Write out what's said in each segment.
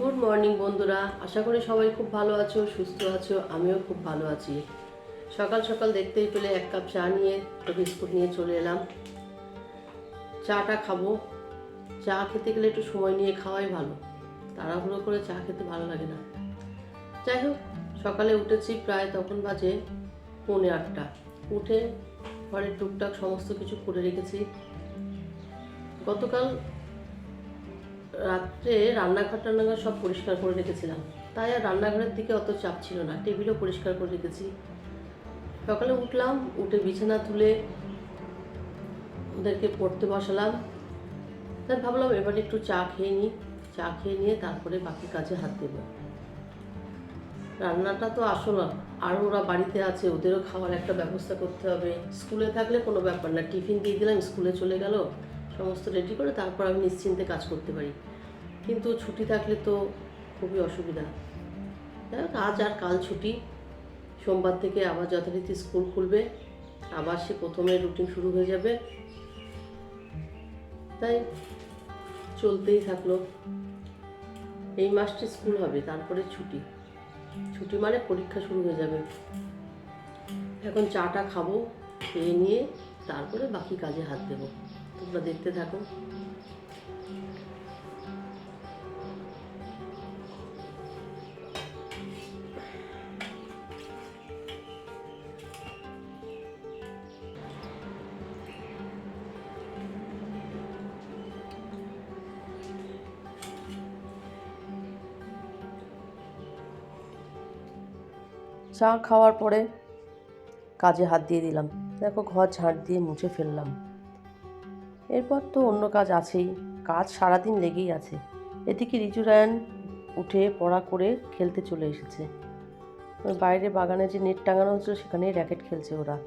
Good morning বন্ধুরা। আশা করি সবাই খুব ভালো আছো, সুস্থ আছো, আমিও খুব ভালো আছি। সকাল সকাল দেখতেই পেলে এক কাপ চা নিয়ে একটু বিস্কুট নিয়ে চলে এলাম। চাটা খাব। চা খেতে গেলে একটু সময় নিয়ে খাওয়াই ভালো। তাড়াহুড়ো করে চা খেতে ভালো লাগে না। যাই হোক, সকালে উঠেছি প্রায় তখন বাজে পৌনে আটটা। উঠে ঘরের টুকটাক সমস্ত কিছু করে রেখেছি। গতকাল রাত্রে রান্নাঘর টান্নাঘর সব পরিষ্কার করে রেখেছিলাম। তাই আর রান্নাঘরের দিকে অত চাপ ছিল না। টেবিলও পরিষ্কার করে রেখেছি। সকালে উঠলাম, উঠে বিছানা তুলে ওদেরকে পড়তে বসালাম। তাই ভাবলাম এবার একটু চা খেয়ে নিই। চা খেয়ে নিয়ে তারপরে বাকি কাজে হাত দেব। রান্নাটা তো আসল আর ওরা বাড়িতে আছে, ওদেরও খাওয়ার একটা ব্যবস্থা করতে হবে। স্কুলে থাকলে কোনো ব্যাপার না। টিফিন দিয়ে দিলাম, স্কুলে চলে গেল। সমস্ত রেডি করে তারপর আমি নিশ্চিন্তে কাজ করতে পারি। কিন্তু ছুটি থাকলে তো খুবই অসুবিধা। যাই হোক, আজ আর কাল ছুটি। সোমবার থেকে আবার যথারীতি স্কুল খুলবে। আবার সে প্রথমে রুটিন শুরু হয়ে যাবে। তাই চলতেই থাকল। এই মাসটি স্কুল হবে তারপরে ছুটি। ছুটি মানে পরীক্ষা শুরু হয়ে যাবে। এখন চাটা খাব খেয়ে নিয়ে তারপরে বাকি কাজে হাত দেবো। তোমরা দেখতে থাকো। চা খাওয়ার পরে কাজে হাত দিয়ে দিলাম। দেখো ঘর ঝাঁট দিয়ে মুছে ফেললাম। এরপর তো অন্য কাজ আছেই। কাজ সারাদিন লেগেই আছে। এদিকে রিজু রায়ন উঠে পড়া করে খেলতে চলে এসেছে। বাইরে বাগানে যে নেট টাঙানো হচ্ছিল সেখানেই র্যাকেট খেলছে ওরা।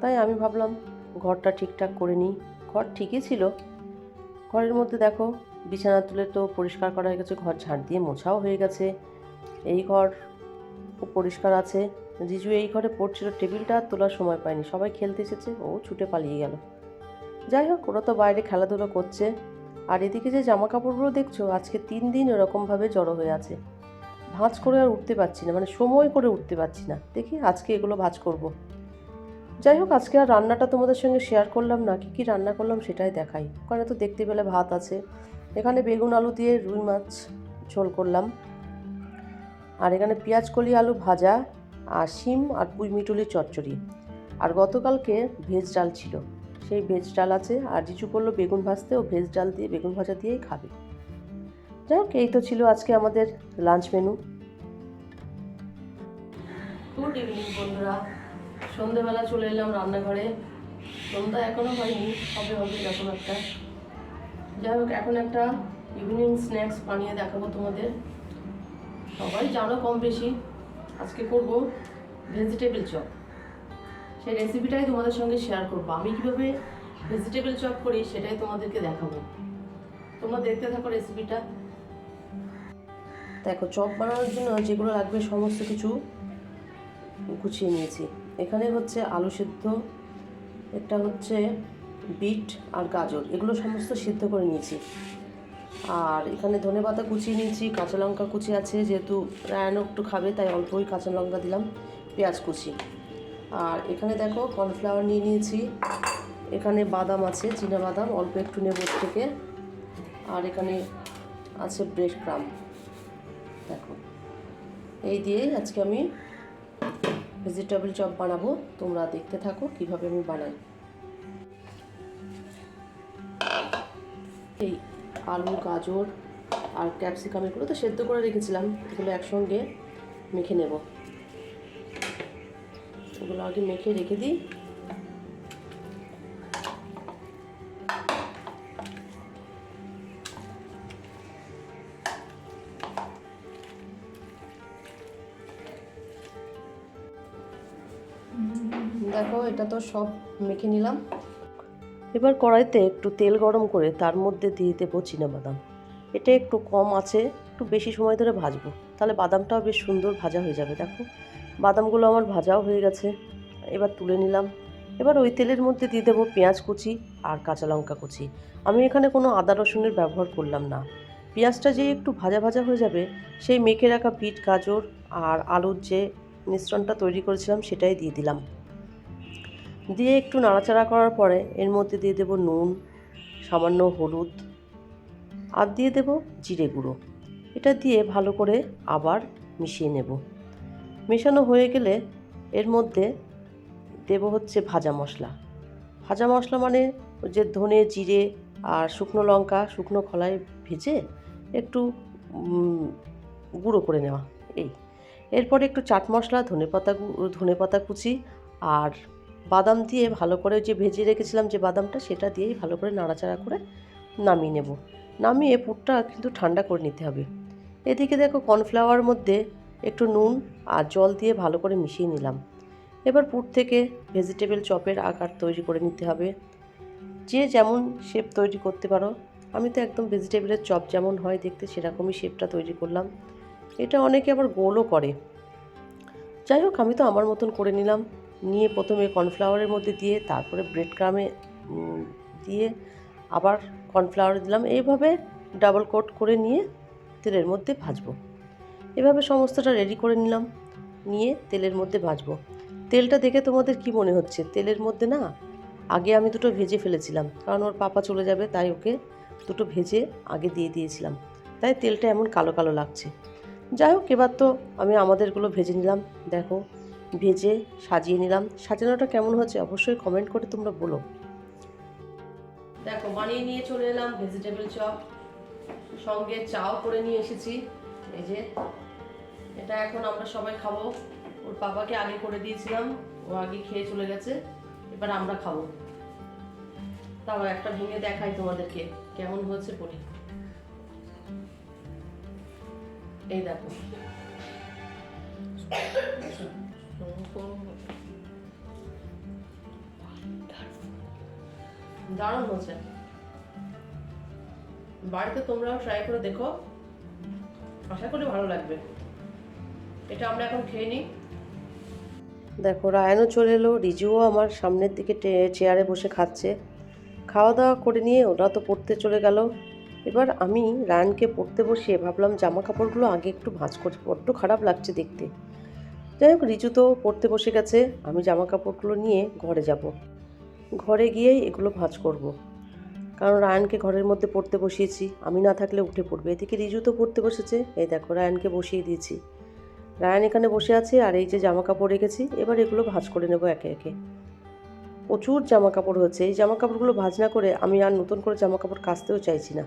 তাই আমি ভাবলাম, ঘরটা ঠিকঠাক করে নিই। ঘর ঠিকই ছিল। ঘরের মধ্যে দেখো, বিছানা তুলে তো পরিষ্কার করা হয়ে গেছে, ঘর ঝাড় দিয়ে মোছাও হয়ে গেছে। এই ঘর খুব পরিষ্কার আছে। জিজু এই ঘরে পড়ছিল, টেবিলটা তোলার সময় পায়নি। সবাই খেলতে এসেছে, ও ছুটে পালিয়ে গেল। যাই হোক, ওরা তো বাইরে খেলাধুলো করছে। আর এদিকে যে জামা কাপড়গুলো দেখছ, আজকে তিন দিন এরকমভাবে জড়ো হয়ে আছে। ভাঁজ করে আর উঠতে পারছি না মানে সময় করে উঠতে পারছি না। দেখি আজকে এগুলো ভাঁজ করব। যাই হোক, আজকে আর রান্নাটা তোমাদের সঙ্গে শেয়ার করলাম না, কী কী রান্না করলাম সেটাই দেখাই। ওখানে তো দেখতে পেলে ভাত আছে। এখানে বেগুন আলু দিয়ে রুই মাছ ঝোল করলাম। আর এখানে পেঁয়াজ কলি আলু ভাজা, আর শিম আর পুঁই মিটুলির চচ্চড়ি। আর গতকালকে ভেজ ডাল ছিল। সেই ভেজ ডাল আছে আর জিচু করল বেগুন ভাজতে ও ভেজ ডাল দিয়ে বেগুন ভাজা দিয়েই খাবে। যাই হোক, এই তো ছিল আজকে আমাদের লাঞ্চ মেনু গুড ইভিনিং বন্ধুরা। সন্ধেবেলা চলে এলাম রান্নাঘরে। সন্ধ্যা এখনও হয়নি, হবে হবে, এরকম একটা। যাই হোক, এখন একটা ইভিনিং স্ন্যাক্স বানিয়ে দেখাবো তোমাদের। সবাই জানো কম বেশি। আজকে করব ভেজিটেবল চপ সেই রেসিপিটাই তোমাদের সঙ্গে শেয়ার করব। আমি কীভাবে ভেজিটেবল চপ করি সেটাই তোমাদেরকে দেখাবো। তোমরা দেখতে থাকো রেসিপিটা দেখো চপ বানানোর জন্য যেগুলো লাগবে সমস্ত কিছু গুছিয়ে নিয়েছি। এখানে হচ্ছে আলু সিদ্ধ, একটা হচ্ছে বিট আর গাজর। এগুলো সমস্ত সিদ্ধ করে নিয়েছি। আর এখানে ধনে পাতা কুচিয়ে নিয়েছি, কাঁচা লঙ্কা কুচি আছে, যেহেতু রায়ানও একটু খাবে, তাই অল্পই কাঁচা লঙ্কা দিলাম, পেঁয়াজ কুচি। আর এখানে দেখো কর্নফ্লাওয়ার নিয়ে নিয়েছি। এখানে বাদাম আছে, চীনা বাদাম, অল্প একটু নেব থেকে। আর এখানে আছে ব্রেড ক্রাম দেখো। এই দিয়ে আজকে আমি ভেজিটেবল চপ বানাবো। তোমরা দেখতে থাকো কীভাবে আমি বানাই। এই আলু, গাজর আর ক্যাপসিকাম এগুলো তো সেদ্ধ করে রেখেছিলাম। এগুলো একসঙ্গে মেখে নেব। এগুলো আগে মেখে রেখে দিই। দেখো, এটা তো সব মেখে নিলাম। এবার কড়াইতে একটু তেল গরম করে তার মধ্যে দিয়ে দেবো বাদাম এটা একটু কম আছে, একটু বেশি সময় ধরে ভাজবো। তাহলে বাদামটাও বেশ সুন্দর ভাজা হয়ে যাবে, দেখো। বাদামগুলো আমার ভাজাও হয়ে গেছে। এবার তুলে নিলাম। এবার ওই তেলের মধ্যে দিয়ে দেবো পেঁয়াজ কুচি আর কাঁচা লঙ্কা কুচি। আমি এখানে কোনো আদা রসুনের ব্যবহার করলাম না। পেঁয়াজটা যে একটু ভাজা ভাজা হয়ে যাবে, সেই মেখে রাখা বিট, গাজর আর আলুর যে মিশ্রণটা তৈরি করেছিলাম সেটাই দিয়ে দিলাম। দিয়ে একটু নাড়াচাড়া করার পরে এর মধ্যে দিয়ে দেবো নুন, সামান্য হলুদ আর দিয়ে দেবো জিরে গুঁড়ো। এটা দিয়ে ভালো করে আবার মিশিয়ে নেব। মেশানো হয়ে গেলে এর মধ্যে দেব হচ্ছে ভাজা মশলা। ভাজা মশলা মানে যে ধনে, জিরে আর শুকনো লঙ্কা, শুকনো খলায় ভেজে একটু গুঁড়ো করে নেওয়া, এই। এরপরে একটু চাট মশলা, ধনে পাতা ধনে পাতা কুচি আর বাদাম দিয়ে ভালো করে যে ভেজে রেখেছিলাম যে বাদামটা, সেটা দিয়েই ভালো করে নাড়াচাড়া করে নামিয়ে নেব। নামিয়ে পুরটা কিন্তু ঠান্ডা করে নিতে হবে। এদিকে দেখো কর্নফ্লাওয়ার মধ্যে একটু নুন আর জল দিয়ে ভালো করে মিশিয়ে নিলাম। এবার পুর থেকে ভেজিটেবল চপের আকার তৈরি করে নিতে হবে। যে যেমন শেপ তৈরি করতে পারো। আমি তো একদম ভেজিটেবলের চপ যেমন হয় দেখতে সেরকমই শেপটা তৈরি করলাম। এটা অনেকে আবার গোলও করে। যাই হোক, আমি তো আমার মতন করে নিলাম। নিয়ে প্রথমে কর্নফ্লাওয়ারের মধ্যে দিয়ে, তারপরে ব্রেড ক্রামে দিয়ে আবার কর্নফ্লাওয়ার দিলাম। এইভাবে ডাবল কোট করে নিয়ে তেলের মধ্যে ভাজবো। এভাবে সমস্তটা রেডি করে নিলাম। নিয়ে তেলের মধ্যে ভাজবো। তেলটা দেখে তোমাদের কি মনে হচ্ছে? তেলের মধ্যে না, আগে আমি দুটো ভেজে ফেলেছিলাম। কারণ ওর পাপা চলে যাবে, তাই ওকে দুটো ভেজে আগে দিয়ে দিয়েছিলাম। তাই তেলটা এমন কালো কালো লাগছে। যাই হোক, এবার তো আমি আমাদেরগুলো ভেজে নিলাম। দেখো, ভেজে সাজিয়ে নিলাম। সাজানোটা কেমন হচ্ছে অবশ্যই কমেন্ট করে তোমরা বলো। দেখো, বানিয়ে নিয়ে চলে এলাম ভেজিটেবল চপ। সঙ্গে চাও করে নিয়ে এসেছি। এই যে এটা এখন আমরা সবাই খাব। ওর বাবাকে আগে করে দিয়েছিলাম, ও আগে খেয়ে চলে গেছে, এবার আমরা খাব। তাও একটা ভেঙে দেখাই তোমাদেরকে, কেমন হয়েছে পরি। এই দেখো। দারুণ হয়েছে। বাড়িতে তোমরাও ট্রাই করে দেখো। আশা করি ভালো লাগবে। এটা আমরা এখন খেয়ে নিই। দেখো, রায়নও চলে এলো, রিজুও আমার সামনের দিকে চেয়ারে বসে খাচ্ছে। খাওয়া দাওয়া করে নিয়ে ওরা তো পড়তে চলে গেল। এবার আমি রায়ানকে পড়তে বসিয়ে ভাবলাম জামা কাপড়গুলো আগে একটু ভাঁজ করি, বড্ড খারাপ লাগছে দেখতে। যাই হোক, রিজু তো পড়তে বসে গেছে, আমি জামা কাপড়গুলো নিয়ে ঘরে যাব। ঘরে গিয়েই এগুলো ভাঁজ করব। কারণ রায়ানকে ঘরের মধ্যে পড়তে বসিয়েছি, আমি না থাকলে উঠে পড়বে। এদিকে রিজু তো পড়তে বসেছে, এই দেখো, রায়ানকে বসিয়ে দিয়েছি। রায়ান এখানে বসে আছে আর এই যে জামা কাপড় রেখেছি, এবার এগুলো ভাঁজ করে নেব একে একে। প্রচুর জামা কাপড় হচ্ছে, এই জামা কাপড়গুলো ভাজ না করে আমি আর নতুন করে জামা কাপড় কাচতেও চাইছি না।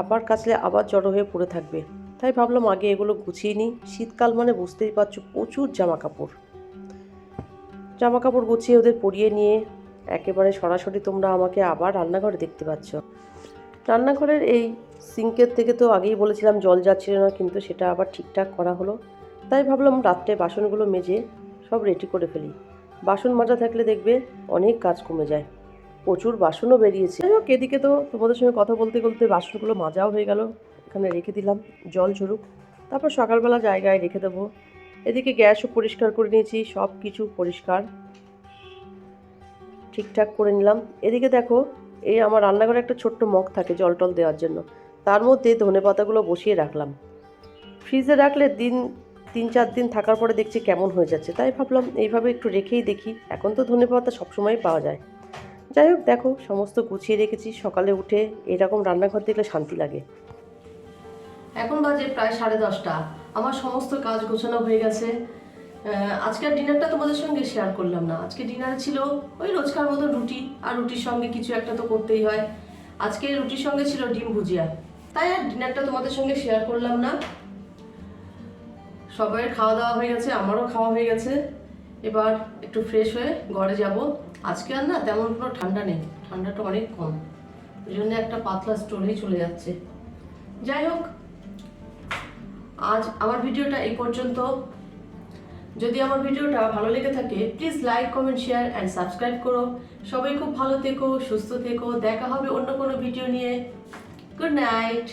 আবার কাচলে আবার জড়ো হয়ে পড়ে থাকবে। তাই ভাবলাম আগে এগুলো গুছিয়ে নিই। শীতকাল মানে বুঝতেই পারছ প্রচুর জামা কাপড় জামা কাপড় গুছিয়ে ওদের পরিয়ে নিয়ে, একেবারে সরাসরি তোমরা আমাকে আবার রান্নাঘরে দেখতে পাচ্ছ। রান্নাঘরের এই সিঙ্কের থেকে তো আগেই বলেছিলাম জল যাচ্ছিল না, কিন্তু সেটা আবার ঠিকঠাক করা হলো। তাই ভাবলাম রাত্রে বাসনগুলো মেজে সব রেডি করে ফেলি। বাসন মাজা থাকলে দেখবে অনেক কাজ কমে যায়। প্রচুর বাসনও বেরিয়েছে। যাই হোক, এদিকে তো তোমাদের সঙ্গে কথা বলতে বলতে বাসনগুলো মাজাও হয়ে গেল। এখানে রেখে দিলাম, জল ঝরুক। তারপর সকালবেলা জায়গায় রেখে দেবো। এদিকে গ্যাসও পরিষ্কার করে নিয়েছি সব কিছু পরিষ্কার। ঠিকঠাক করে নিলাম। এদিকে দেখো এই আমার রান্নাঘরে একটা ছোট্ট মগ থাকে জল টল দেওয়ার জন্য। তার মধ্যে ধনে পাতাগুলো বসিয়ে রাখলাম। ফ্রিজে রাখলে দিন, তিন চার দিন থাকার পরে দেখছি কেমন হয়ে যাচ্ছে। তাই ভাবলাম এইভাবে একটু রেখেই দেখি। এখন তো ধনে পাতা সবসময় পাওয়া যায়। যাই হোক, দেখো, সমস্ত গুছিয়ে রেখেছি। সকালে উঠে এরকম রান্নাঘর দেখলে শান্তি লাগে। এখন বাজে প্রায় সাড়ে দশটা। আমার সমস্ত কাজ গোছানো হয়ে গেছে। আজকের ডিনারটা তোমাদের সঙ্গে শেয়ার করলাম না। আজকে ডিনার ছিল ওই রোজকার মতো রুটি আর রুটির সঙ্গে কিছু একটা তো করতেই হয়। আজকে রুটির সঙ্গে ছিল ডিম ভুজিয়া। তাই আর ডিনারটা তোমাদের সঙ্গে শেয়ার করলাম না। সবাইয়ের খাওয়া দাওয়া হয়ে গেছে, আমারও খাওয়া হয়ে গেছে। এবার একটু ফ্রেশ হয়ে ঘরে যাব। আজকে আর না তেমন কোনো ঠান্ডা নেই, ঠান্ডাটা অনেক কম। ওই জন্য একটা পাতলা স্টোরেই চলে যাচ্ছে। যাই হোক, আজ আমার ভিডিওটা এই পর্যন্ত। যদি আমার ভিডিওটা ভালো লেগে থাকে please like comment share and subscribe করো। সবাই খুব ভালো থেকো, সুস্থ থেকো। দেখা হবে অন্য কোনো ভিডিও নিয়ে। Good night